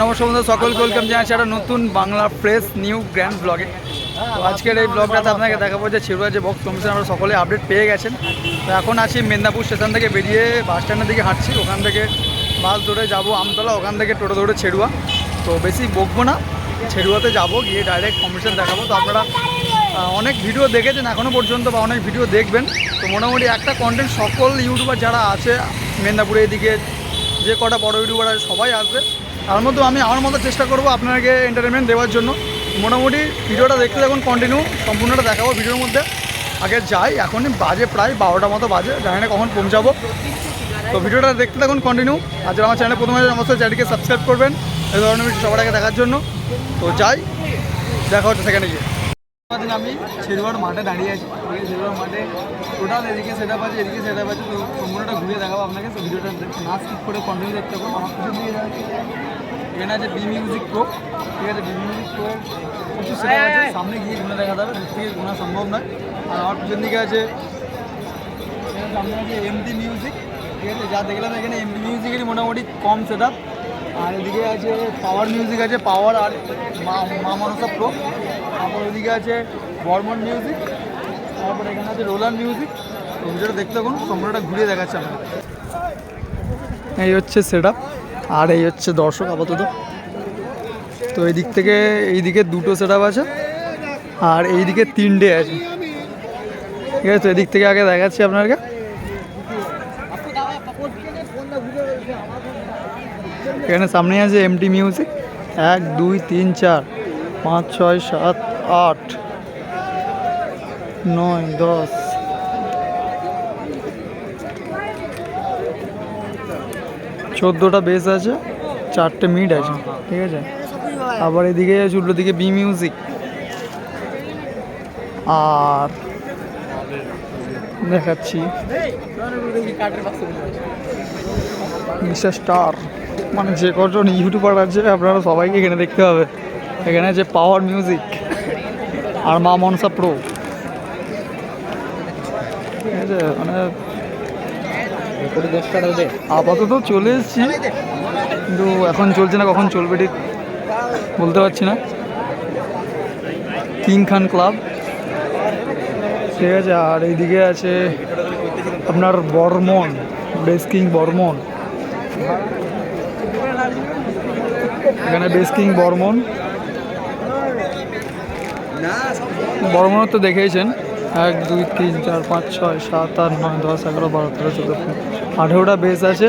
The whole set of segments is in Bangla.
নমস্কার বন্ধু সকলকে ওয়েলকাম জানাচ্ছি একটা নতুন বাংলা ফ্রেশ নিউ গ্র্যান্ড ব্লগে তো আজকের এই ব্লগটাতে আপনাকে দেখাবো যে ছিড়ুয়া যে বক্স কমিশন আমরা সকলে আপডেট পেয়ে গেছেন। তো এখন আছি মেদিনীপুর স্টেশন থেকে বেরিয়ে বাস স্ট্যান্ডের দিকে হাঁটছি, ওখান থেকে বাস ধরে যাব আমতলা, ওখান থেকে টোটো ধরে ছেড়ুয়া। তো বেশি বকবো না, ছেড়ুয়াতে যাব, গিয়ে ডাইরেক্ট কমিশন দেখাবো। তো আপনারা অনেক ভিডিও দেখেছেন এখনও পর্যন্ত বা অনেক ভিডিও দেখবেন। তো মোটামুটি একটা কন্টেন্ট সকল ইউটিউবার যারা আছে মেদিনীপুরে এদিকে যে কটা বড় ইউটিউবার আছে, সবাই আসবে। তার মধ্যে আমি আমার মতো চেষ্টা করব আপনাকে এন্টারটেনমেন্ট দেওয়ার জন্য। মোটামুটি ভিডিওটা দেখতে থাকুন কন্টিনিউ সম্পূর্ণটা দেখাবো ভিডিওর মধ্যে। আগে যাই, এখনই বাজে প্রায় বারোটা মতো বাজে, জানি না কখন পৌঁছাবো। তো ভিডিওটা দেখতে থাকুন কন্টিনিউ আর আমার চ্যানেল প্রথমে অবশ্যই চ্যানেলকে সাবস্ক্রাইব করবেন। এই ধরনের ভিডিও সবার আগে দেখার জন্য। তো যাই, দেখা হচ্ছে সেখানে গিয়ে। দিন আমি ছেড়ুয়ার মাঠে দাঁড়িয়ে আছি। ছেড়ুয়ার মাঠে টোটাল এদিকে সেট আছে এদিকে সেট আছে তো সম্পূর্ণটা ঘুরে দেখাবো আপনাকে। তো ভিডিওটা না স্কিপ করে কন্টিনিউ দেখতে পাবো আমার পিছন দিকে যাচ্ছে এখানে আছে বি মিউজিক প্রো ঠিক আছে? বি মিউজিক প্রো প্রচুর সেট আছে সামনে গিয়ে ঘুরে দেখা যাবে দূর থেকে ঘোরা সম্ভব নয়। আর আমার পিছন দিকে আছে সামনে আছে এমডি মিউজিক ঠিক আছে? যা দেখলাম এখানে এমডি মিউজিকেরই মোটামুটি কম সেট আর এদিকে আছে পাওয়ার মিউজিক আছে পাওয়ার আর মা মা মনসা প্রো তারপর ওইদিকে আছে বর্মন মিউজিক তারপর এখানে আছে রোলার মিউজিক তো ভিডিওটা দেখতে থাকুন, সম্পূর্ণটা ঘুরিয়ে দেখাচ্ছে আপনাকে এই হচ্ছে সেট আর এই হচ্ছে দর্শক আপাতত। তো এই দিক থেকে এই দিকে দুটো সেট আছে, আর এই দিকে তিনটে আছে। ঠিক আছে, তো এদিক থেকে আগে দেখাচ্ছি আপনাকে এখানে সামনে আছে এমটি মিউজিক এক, দুই, তিন, চার, পাঁচ, ছয়, সাত আট, নয়, দশ। চোদ্দোটা বেস আছে, চারটে মিড আছে, ঠিক আছে? আবার এদিকে উল্টো দিকে বি মিউজিক আর দেখাচ্ছি। মিস্টার স্টার মানে যে কজন ইউটিউবার আছে, আপনারা সবাইকে এখানে দেখতে হবে। এখানে আছে পাওয়ার মিউজিক আর মা মনসা প্রো। মানে আপাতত চলে এসেছি কিন্তু এখন চলছে না কখন চলবে ঠিক বলতে পারছি না। King Khan club. ঠিক আছে আর এইদিকে আছে আপনার বর্মন বেস কিং বর্মন। এখানে বেস কিং বর্মন বর্মন তো দেখেইছেন। এক, দুই, তিন, চার, পাঁচ, ছয়, সাত, আট, নয়, দশ, এগারো, বারো, তেরো, চোদ্দ আঠেরোটা বেস আছে।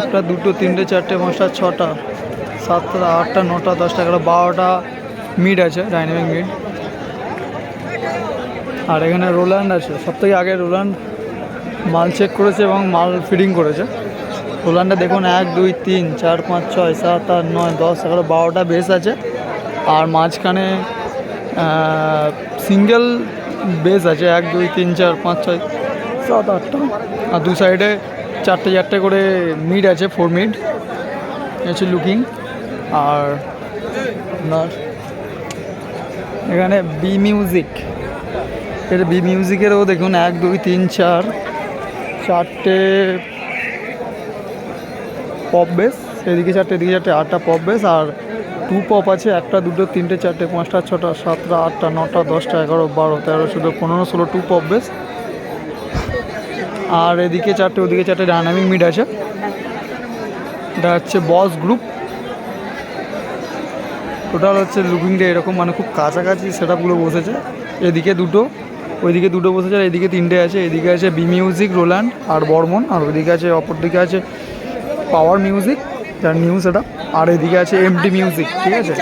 একটা, দুটো, তিনটে, চারটে, পাঁচটা, ছটা, সাতটা, আটটা, নটা, দশটা এগারো বারোটা মিড আছে ডাইনামিক মিড আর এখানে রোল্যান্ড আছে সব থেকে আগে রোল্যান্ড মাল চেক করেছে এবং মাল ফিডিং করেছে। রোল্যান্ডে দেখুন, এক, দুই, তিন, চার, পাঁচ, ছয়, সাত, আট, নয়, দশ, এগারো, বারোটা বেস আছে। আর মাঝখানে সিঙ্গেল বেস আছে এক দুই তিন চার পাঁচ ছয়। সাত আটটা আর দু সাইডে চারটে চারটে করে মিড আছে ফোর মিড হচ্ছে লুকিং আর আপনার এখানে বি মিউজিক এটা বি মিউজিকেরও দেখুন এক দুই তিন চার। চারটে পপ বেস এদিকে চারটে এদিকে চারটে আটটা পপ বেস আর টু পপ আছে, একটা, দুটো, তিনটে, চারটে, পাঁচটা, ছটা, সাতটা, আটটা, নটা, দশটা, এগারো, বারো, তেরো, চোদ্দ, পনেরো, ষোলো টু পপ বেস আর এদিকে চারটে, ওদিকে চারটে ডাইনামিক মিড আছে। এটা হচ্ছে বস গ্রুপ। টোটাল হচ্ছে লুকিংটা এরকম মানে খুব কাছাকাছি সেটআপগুলো বসেছে। এদিকে দুটো, ওইদিকে দুটো বসেছে, আর এদিকে তিনটে আছে। এদিকে আছে বি মিউজিক রোল্যান্ড আর বর্মন, আর ওইদিকে আছে অপর দিকে আছে পাওয়ার মিউজিক যার নিউজ এটা। আর এদিকে আছে এমটি মিউজিক ঠিক আছে?